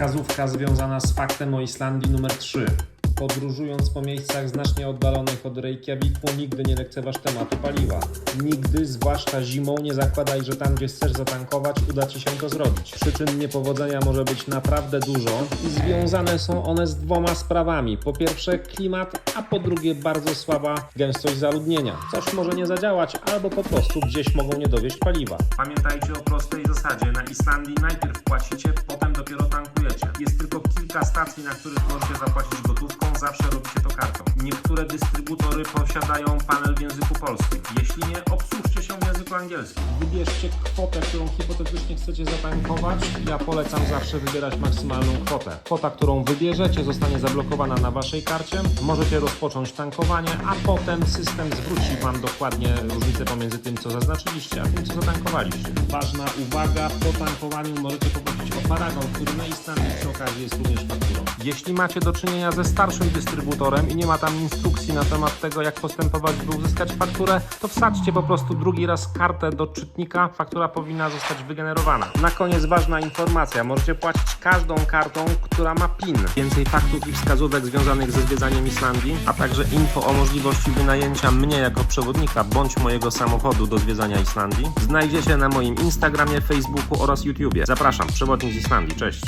Wskazówka związana z faktem o Islandii numer 3. Podróżując po miejscach znacznie oddalonych od Reykjaviku, nigdy nie lekceważ tematu paliwa. Nigdy, zwłaszcza zimą, nie zakładaj, że tam, gdzie chcesz zatankować, uda Ci się to zrobić. Przyczyn niepowodzenia może być naprawdę dużo i związane są one z dwoma sprawami. Po pierwsze klimat, a po drugie bardzo słaba gęstość zaludnienia. Coś może nie zadziałać, albo po prostu gdzieś mogą nie dowieść paliwa. Pamiętajcie o prostej zasadzie. Na Islandii najpierw płacicie, potem dopiero tankujecie. Jest tylko kilka stacji, na których możecie zapłacić gotówką, zawsze robicie to kartą. Niektóre dystrybutory posiadają panel w języku polskim. Jeśli nie, obsłużcie się w języku angielskim. Wybierzcie kwotę, którą hipotetycznie chcecie zatankować. Ja polecam zawsze wybierać maksymalną kwotę. Kwota, którą wybierzecie, zostanie zablokowana na waszej karcie. Możecie rozpocząć tankowanie, a potem system zwróci wam dokładnie różnicę pomiędzy tym, co zaznaczyliście, a tym, co zatankowaliście. Ważna uwaga, po tankowaniu możecie poprosić o paragon, który na przy okazji jest również fakturą. Jeśli macie do czynienia ze starszym dystrybutorem i nie ma tam instrukcji na temat tego, jak postępować, by uzyskać fakturę, to wsadźcie po prostu drugi raz kartę do czytnika, faktura powinna zostać wygenerowana. Na koniec ważna informacja, możecie płacić każdą kartą, która ma PIN. Więcej faktów i wskazówek związanych ze zwiedzaniem Islandii, a także info o możliwości wynajęcia mnie jako przewodnika bądź mojego samochodu do zwiedzania Islandii znajdziecie na moim Instagramie, Facebooku oraz YouTubie. Zapraszam, przewodnik z Islandii. Cześć!